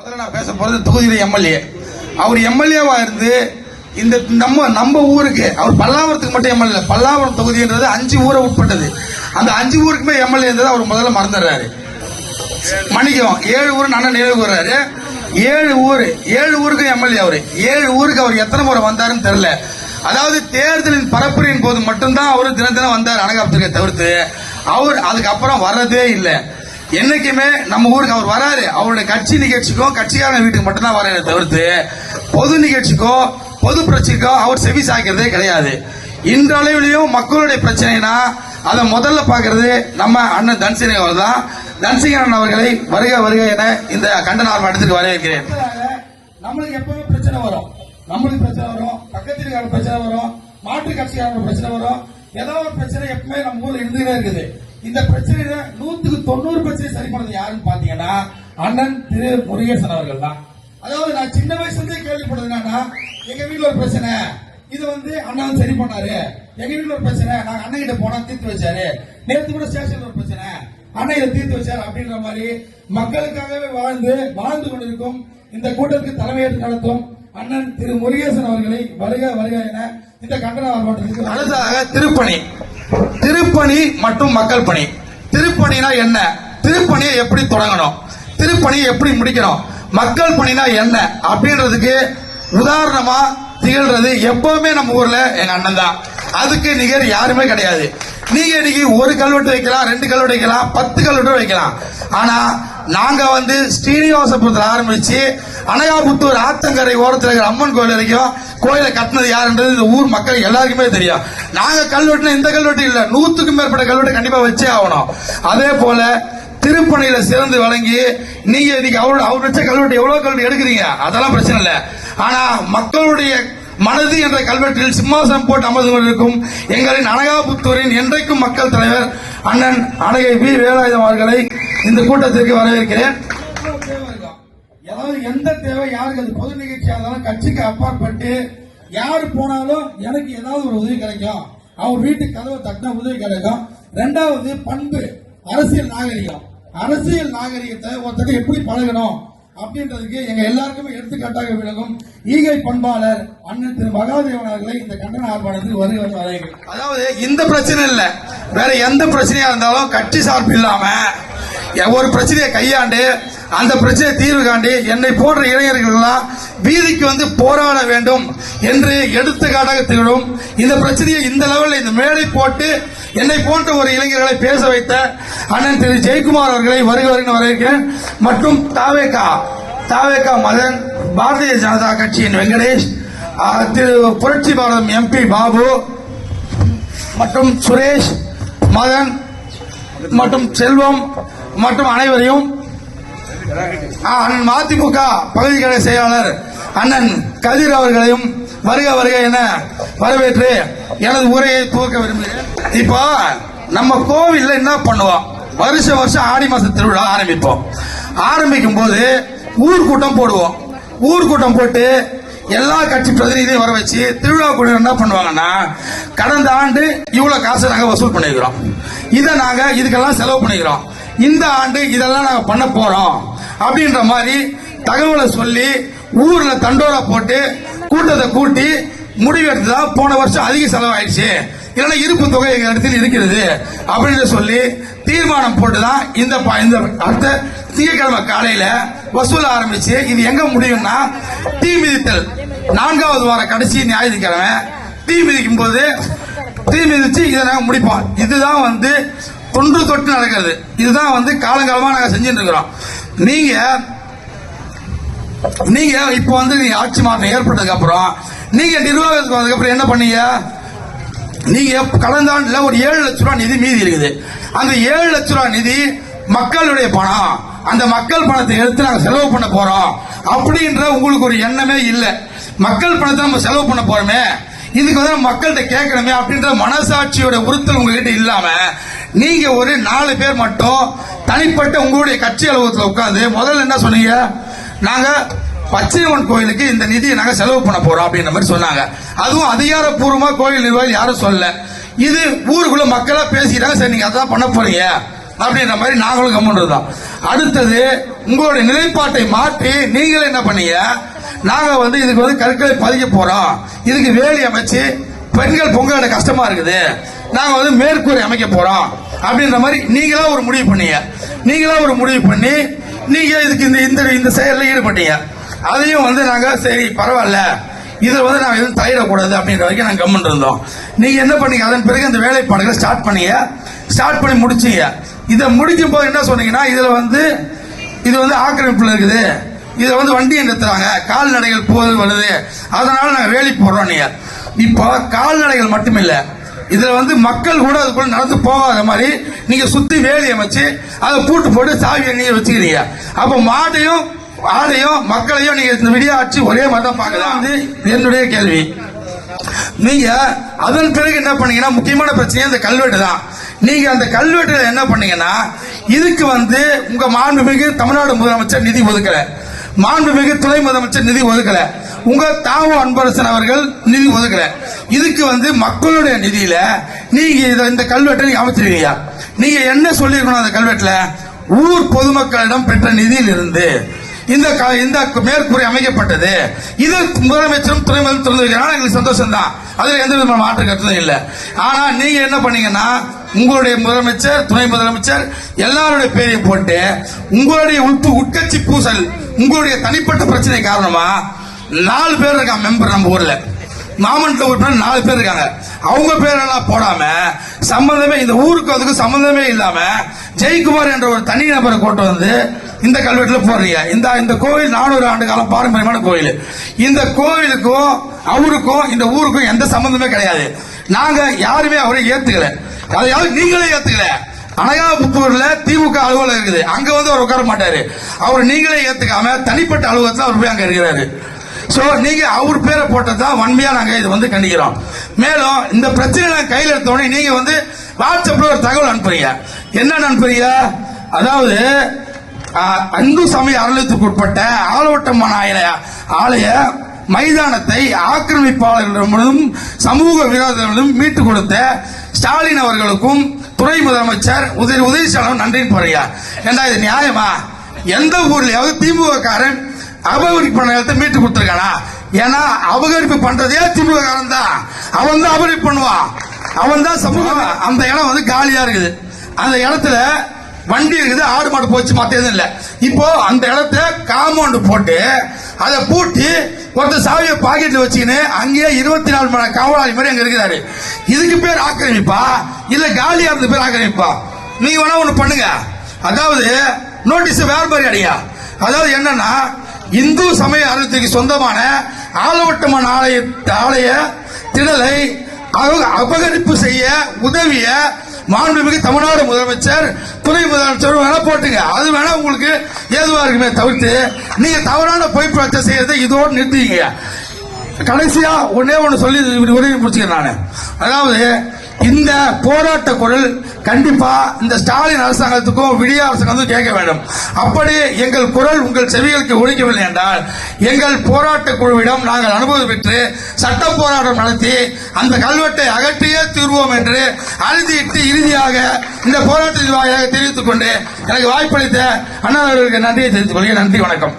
முதல்ல நான் பேச போறது தொகுதியில் எம்எல்ஏ அவர் எம்எல்ஏவா இருந்து இந்த நம்ம நம்ம ஊருக்கு அவர் பல்லாவரத்துக்கு மட்டும் எம்எல்ஏ பல்லாவரம் தொகுதின்றது அஞ்சு ஊரை உட்பட்டது. அந்த அஞ்சு ஊருக்குமே எம்எல்ஏ அவர் முதல்ல மறந்துடுறாரு. மன்னிக்கும் ஏழு ஊர் நல்லா நினைவு கூறாரு ஏழு ஊர் ஏழு ஊருக்கு எம்எல்ஏ அவர். ஏழு ஊருக்கு அவர் எத்தனை முறை வந்தாருன்னு தெரில அதாவது தேர்தலின் பரப்புரையின் போது மட்டும்தான் அவர் தினம் தினம் வந்தார் அனகாபத்திரிக்கை தவிர்த்து. அவர் அதுக்கப்புறம் வர்றதே இல்லை. என்னைக்குமே நம்ம ஊருக்கு அவர் வராரு. அவருடைய கட்சி நிகழ்ச்சிக்கும் கட்சிக்காரங்க வீட்டுக்கு மட்டும்தான் வராரு தவிர்த்து பொது நிகழ்ச்சிக்கோ பொது பிரச்சனைக்கோ அவர் செவி சாய்க்கிறதே கிடையாது. இன்றளவிலையும் மக்களுடைய பிரச்சனைனா அதை முதல்ல பார்க்கறது நம்ம அண்ணன் தன்சிங் அவர் தான் தன்சிங்கன் அவர்களை வருக வருக என இந்த கண்டன ஆர்ப்பாட்டத்திற்கு வரவேற்கிறேன். நம்மளுக்கு எப்பவுமே பிரச்சனை வரும். நம்மளுக்கு பிரச்சனை வரும். பக்கத்தில் பிரச்சனை வரும். மாற்று கட்சிக்காரங்க பிரச்சனை வரும். ஏதோ ஒரு பிரச்சனை எப்பவுமே நம்ம ஊர்ல இருந்துகிட்டே இருக்குது. இந்த பிரச்சனையில நூத்துக்கு தொண்ணூறு பிரச்சனை சரி பண்ணது யாருன்னு பாத்தீங்கன்னா அண்ணன் திரு முருகேசன் அவர்கள் தான். அதாவது நான் சின்ன வயசுல இருந்தே கேள்விப்பட்டது என்னன்னா எங்க வீட்டுல ஒரு பிரச்சனை இது வந்து அண்ணன் சரி பண்ணாரு. எங்க வீட்டுல ஒரு பிரச்சனை நாங்க அண்ணன் கிட்ட போனா தீர்த்து வச்சாரு. நேற்று கூட ஸ்டேஷன்ல ஒரு பிரச்சனை அண்ணன் இதை தீர்த்து வச்சாரு அப்படின்ற மாதிரி மக்களுக்காகவே வாழ்ந்து வாழ்ந்து கொண்டிருக்கும் இந்த கூட்டத்துக்கு தலைமையேற்று நடத்தும் அண்ணன் திரு முருகேசன் அவர்களை வருக வருக என இந்த கண்டன ஆர்ப்பாட்டத்துக்கு அடுத்ததாக திருப்பணி. திருப்பணி மற்றும் மக்கள் பணி. திருப்பணினா என்ன? திருப்பணியை எப்படி தொடங்கணும்? திருப்பணியை எப்படி முடிக்கணும்? மக்கள் பணினா என்ன? அப்படின்றதுக்கு உதாரணமா திகழ்றது எப்பவுமே நம்ம ஊர்ல எங்க அண்ணன் தான். அதுக்கு நிகர் யாருமே கிடையாது. நீங்க இன்னைக்கு ஒரு கல்வெட்டு வைக்கலாம் ரெண்டு கல்வெட்டு வைக்கலாம் பத்து கல்வெட்டு வைக்கலாம். ஆனா நாங்க வந்து ஸ்ரீனிவாசபுரத்தில் ஆரம்பிச்சு அனகாபுத்தூர் ஆத்தங்கரை ஓரத்தில் இருக்கிற அம்மன் கோயில் வரைக்கும் கோயிலை கட்டினது யாருன்றது இந்த ஊர் மக்கள் எல்லாருக்குமே தெரியும். நாங்க கல்வெட்டுனா இந்த கல்வெட்டு இல்ல நூத்துக்கும் மேற்பட்ட கல்வெட்டு கண்டிப்பா வச்சே ஆகணும். அதே போல திருப்பணியில சிறந்து வழங்கி நீங்க இன்னைக்கு அவர் அவர் வச்ச கல்வெட்டு எவ்வளவு கல்வெட்டு எடுக்கிறீங்க? அதெல்லாம் பிரச்சனை இல்லை. ஆனா மக்களுடைய மனது என்ற கல்வெட்டில் சிம்மாசனம் போட்டு அமர்ந்து கொண்டிருக்கும் எங்களின் அனகாபுத்தூரின் என்றைக்கும் மக்கள் தலைவர் அண்ணன் அனகை வி. வேலாயுதம் அவர்களை இந்த கூட்டத்திற்கு வரவேற்கிறேன். ஏதாவது எந்த தேவை யாருக்கு அது பொது நிகழ்ச்சியாக இருந்தாலும் கட்சிக்கு அப்பாற்பட்டு யார் போனாலும் எனக்கு ஏதாவது ஒரு உதவி கிடைக்கும். அவர் வீட்டுக்கு கதவை தட்டின உதவி கிடைக்கும். ரெண்டாவது பண்பு அரசியல் நாகரிகம். அரசியல் நாகரிகத்தை ஒருத்தர் எப்படி பழகணும்? அப்படின்றதுக்கு எங்க எல்லாருக்குமே எடுத்துக்காட்டாக விளங்கும் ஈகை பண்பாளர் அண்ணன் திரு மகாதேவன் அவர்களை இந்த கண்டன ஆர்ப்பாட்டத்தில் வருகிறது அதாவது இந்த பிரச்சனை இல்ல. வேற எந்த பிரச்சனையா இருந்தாலும் கட்சி சார்பு இல்லாம ஒரு பிரச்சனையை கையாண்டு அந்த பிரச்சனையை தீர்வு காண்டி என்னை போன்ற இளைஞர்கள்லாம் வீதிக்கு வந்து போராட வேண்டும் என்று எடுத்துக்காட்டாக திகழும் இந்த பிரச்சனையை இந்த லெவலில் இந்த மேடை போட்டு என்னை போன்ற ஒரு இளைஞர்களை பேச வைத்த அண்ணன் திரு ஜெயக்குமார் அவர்களை வருக வருகிற வரவேற்கிறேன். மற்றும் தாவேகா தாவேகா மதன் பாரதிய ஜனதா கட்சியின் வெங்கடேஷ் திரு புரட்சி பாலம் எம்பி பாபு மற்றும் சுரேஷ் மதன் மற்றும் செல்வம் மற்றும் அனைவரையும் மதிமுக பகுதி செயலாளர் அண்ணன் கதிர் அவர்களையும் வருக வருக என வரவேற்று எனது உரையை துவக்க விரும்புகிறேன். இப்போ நம்ம கோவில்ல என்ன பண்ணுவோம்? வருஷம் வருஷம் ஆடி மாச திருவிழா ஆரம்பிப்போம். ஆரம்பிக்கும் போது ஊர்கூட்டம் போடுவோம். ஊர் கூட்டம் போட்டு எல்லா கட்சி பிரதிநிதியும் வர வச்சு திருவிழா கூட என்ன பண்ணுவாங்கன்னா கடந்த ஆண்டு இவ்வளவு காசு நாங்க வசூல் பண்ணிக்கிறோம் இதை நாங்க இதுக்கெல்லாம் செலவு பண்ணிக்கிறோம். இந்த ஆண்டு இதெல்லாம் நாங்க பண்ண போறோம். அப்படின்ற மாதிரி தகவலை சொல்லி ஊர்ல தண்டோரா போட்டு கூட்டத்தை கூட்டி முடிவெடுத்து தான் போன வருஷம் அதிக செலவாயிடுச்சு. இல்லைன்னா இருப்பு தொகை எங்க இடத்தில் இருக்கிறது. அப்படின்னு சொல்லி தீர்மானம் போட்டுதான் இந்த இந்த அடுத்த திங்கட்கிழமை காலையில வசூல் ஆரம்பிச்சு இது எங்க முடியும்னா தீ மிதித்தல். நான்காவது வார கடைசி ஞாயிற்றுக்கிழமை தீ மிதிக்கும் போது தீ மிதிச்சு இதை நாங்கள் முடிப்போம். இதுதான் வந்து தொன்று தொட்டு நடக்கிறது. இதுதான் வந்து காலங்காலமா நாங்கள் செஞ்சுட்டு இருக்கிறோம். நீங்க நீங்க இப்போ வந்து நீங்க ஆட்சி மாற்றம் ஏற்பட்டதுக்கு அப்புறம் நீங்க நிர்வாகத்துக்கு வந்ததுக்கு அப்புறம் என்ன பண்ணீங்க? நீங்க கடந்த ஆண்டுல ஒரு ஏழு லட்ச ரூபாய் நிதி மீதி இருக்குது. அந்த ஏழு லட்ச ரூபாய் நிதி மக்களுடைய பணம். அந்த மக்கள் பணத்தை எடுத்து நாங்க செலவு பண்ண போறோம். அப்படின்ற உங்களுக்கு ஒரு எண்ணமே இல்ல. மக்கள் பணத்தை நம்ம செலவு பண்ண போறோமே. இதுக்கு வந்து நம்ம மக்கள்கிட்ட கேட்கணுமே அப்படின்ற மனசாட்சியோட உறுத்தல் உங்ககிட்ட இல்லாம நீங்க ஒரு நாலு பேர் மட்டும் தனிப்பட்ட உங்களுடைய கட்சி அலுவலகத்தில் உட்காந்து முதல்ல என்ன சொன்னீங்க? நாங்க பச்சையம்மன் கோயிலுக்கு இந்த நிதியை நாங்க செலவு பண்ண போறோம் அப்படின்ற மாதிரி சொன்னாங்க. அதுவும் அதிகாரப்பூர்வமா கோயில் நிர்வாகம் யாரும் சொல்லல. இது ஊருக்குள்ள மக்களா பேசிக்கிறாங்க சரி நீங்க அதான் பண்ண போறீங்க அப்படின்ற மாதிரி நாங்களும் கம்முன்னு தான் அடுத்தது உங்களுடைய நிலைப்பாட்டை மாற்றி நீங்களே என்ன பண்ணீங்க? நாங்க வந்து இதுக்கு வந்து கற்களை பதிக்க போறோம். இதுக்கு வேலி அமைச்சு பெண்கள் பொங்கலிட கஷ்டமா இருக்குது. நாங்க வந்து மேற்கூரை அமைக்க போறோம் அப்படின்ற மாதிரி நீங்களா ஒரு முடிவு பண்ணீங்க. நீங்களா ஒரு முடிவு பண்ணி நீங்க இதுக்கு இந்த இந்த இந்த செயலில் ஈடுபட்டீங்க. அதையும் வந்து நாங்க சரி பரவாயில்ல. இதை வந்து நாங்கள் எதுவும் தலையிடக்கூடாது அப்படின்ற வரைக்கும் நாங்கள் கம்மன் இருந்தோம். என்ன பண்ணீங்க? அதன் பிறகு அந்த வேலைப்பாடுகளை ஸ்டார்ட் பண்ணீங்க. ஸ்டார்ட் பண்ணி முடிச்சீங்க. இதை முடிக்கும் போது என்ன சொன்னீங்கன்னா இதில் வந்து இது வந்து ஆக்கிரமிப்பில் இருக்குது. இதை வந்து வண்டியை நிறுத்துறாங்க. கால்நடைகள் போது வருது. அதனால நாங்கள் வேலி போடுறோம் நீங்கள் இப்போ கால்நடைகள் மட்டுமில்லை. இதுல வந்து மக்கள் கூட அதுக்குள்ள நடந்து போகாத மாதிரி நீங்க சுத்தி வேலி அமைச்சு அதை பூட்டு போட்டு சாவியை நீங்க வச்சுக்கிறீங்க. அப்ப மாட்டையும் ஆடையும் மக்களையும் நீங்க இந்த விடிய ஆட்சி ஒரே மாதிரி தான் பார்க்கலாம். வந்து என்னுடைய கேள்வி. நீங்க அதன் பிறகு என்ன பண்ணீங்கன்னா முக்கியமான பிரச்சனை இந்த கல்வெட்டு தான். நீங்க அந்த கல்வெட்டுல என்ன பண்ணீங்கன்னா இதுக்கு வந்து உங்க மாண்புமிகு தமிழ்நாடு முதலமைச்சர் நிதி ஒதுக்கல. மாண்புமிகு துணை முதலமைச்சர் நிதி ஒதுக்கல. உங்க தாவு அன்பரசன் அவர்கள் நிதி ஒதுக்கல. இதுக்கு வந்து மக்களுடைய நிதியில நீங்க இந்த கல்வெட்டை நீங்க அமைச்சிருக்கீங்க. நீங்க என்ன சொல்லியிருக்கணும் அந்த கல்வெட்டுல? ஊர் பொதுமக்களிடம் பெற்ற நிதியில் இருந்து இந்த க- இந்த மேற்கூரை அமைக்கப்பட்டது. இது முதலமைச்சரும் துணை முதல் திறந்து வைக்கிறாங்க எங்களுக்கு சந்தோஷம் தான் அதுல எந்த விதமான மாற்று கருத்தும் இல்லை. ஆனா நீங்க என்ன பண்ணீங்கன்னா உங்களுடைய முதலமைச்சர் துணை முதலமைச்சர் எல்லாருடைய பேரையும் போட்டு உங்களுடைய உட்பு உட்கட்சி பூசல் உங்களுடைய தனிப்பட்ட பிரச்சனை காரணமா நாலு பேர் இருக்காங்க மெம்பர் நம்ம ஊர்ல. மாமன்ற உறுப்பினர் நாலு பேர் இருக்காங்க. அவங்க பேரெல்லாம் போடாம சம்பந்தமே இந்த ஊருக்கு அதுக்கு சம்பந்தமே இல்லாம ஜெயக்குமார் என்ற ஒரு தனி நபரை கொண்டு வந்து இந்த கல்வெட்டுல போடுறீங்க இந்த இந்த கோவில் நானூறு ஆண்டு காலம் பாரம்பரியமான கோவில் இந்த கோவிலுக்கும் அவருக்கும் இந்த ஊருக்கும் எந்த சம்பந்தமே கிடையாது. நாங்க யாருமே அவரை ஏத்துக்கல. அதையாவது நீங்களே ஏத்துக்கல. அனகாபுத்தூர்ல திமுக அலுவலகம் இருக்குது. அங்க வந்து அவர் உட்கார மாட்டாரு. அவர் நீங்களே ஏத்துக்காம தனிப்பட்ட அலுவலகத்தில் அவர் போய் அங்க இருக்கிறாரு. சோ நீங்க அவர் பேரை போட்டதான் வன்மையா நாங்க இது வந்து கண்டிக்கிறோம். மேலும் இந்த பிரச்சனை நான் கையில் எடுத்த உடனே நீங்க வந்து வாட்ஸ்அப்ல ஒரு தகவல் அனுப்புறீங்க. என்ன அனுப்புறீங்க? அதாவது அன்பு சமய அறநிலையத்துக்கு உட்பட்ட ஆலோட்டம்மன் ஆலய ஆலய மைதானத்தை ஆக்கிரமிப்பாளர்களிடமும் சமூக விரோதங்களிடம் மீட்டுக் கொடுத்த ஸ்டாலின் அவர்களுக்கும் துணை முதலமைச்சர் உதவி உதவி ஸ்டாலின் நன்றின்னு போறியா ஏண்டா இது நியாயமா? எந்த ஊர்லயாவது திமுக காரன் அபகரிப்பு பண்ண இடத்த மீட்டு கொடுத்துருக்கானா? ஏன்னா அபகரிப்பு பண்றதே திமுக காலம் தான் அவன் தான் அபகரிப்பு பண்ணுவான். அவன் தான் சமூகம் அந்த இடம் வந்து காலியா இருக்குது. அந்த இடத்துல வண்டி இருக்குது ஆடு மாடு போச்சு மத்த எதுவும் இல்ல. இப்போ அந்த இடத்த காம்பவுண்ட் போட்டு அதை பூட்டி ஒருத்தர் சாவியை பாக்கெட்ல வச்சுக்கின்னு அங்கேயே இருபத்தி நாலு மணி காவலாளி மாதிரி அங்க இருக்கிறாரு. இதுக்கு பேர் ஆக்கிரமிப்பா? இல்ல காலியா இருந்த பேர் ஆக்கிரமிப்பா? நீங்க வேணா ஒண்ணு பண்ணுங்க. அதாவது நோட்டீஸ் வேற மாதிரி அடியா. அதாவது என்னன்னா இந்து சமய அறத்துக்கு சொந்தமான ஆலவட்டம்மன் ஆலய ஆலய திடலை அவங்க அபகரிப்பு செய்ய உதவிய மாண்புமிகு தமிழ்நாடு முதலமைச்சர் துணை முதலமைச்சர் வேணா போட்டுங்க. அது வேணா உங்களுக்கு ஏதுவா இருக்குமே தவிர்த்து நீங்க தவறான பொய் பிரச்சனை செய்யறதை இதோடு நிறுத்திங்க கடைசியா ஒன்னே ஒன்று சொல்லி உதவி முடிச்சுக்கிறேன் நான். அதாவது இந்த போராட்ட குரல் கண்டிப்பா இந்த ஸ்டாலின் அரசாங்கத்துக்கும் விடிய அரசாங்கத்துக்கும் கேட்க வேண்டும். அப்படி எங்கள் குரல் உங்கள் செவிகளுக்கு ஒழிக்கவில்லை என்றால் எங்கள் போராட்ட குழுவிடம் நாங்கள் அனுபவம் பெற்று சட்ட போராட்டம் நடத்தி அந்த கல்வெட்டை அகற்றியே தீர்வோம் என்று அழுதியிட்டு இறுதியாக இந்த போராட்டத்தின் வாயிலாக தெரிவித்துக் கொண்டு எனக்கு வாய்ப்பளித்த அண்ணா அவர்களுக்கு நன்றியை தெரிவித்துக் கொள்கிறேன். நன்றி வணக்கம்.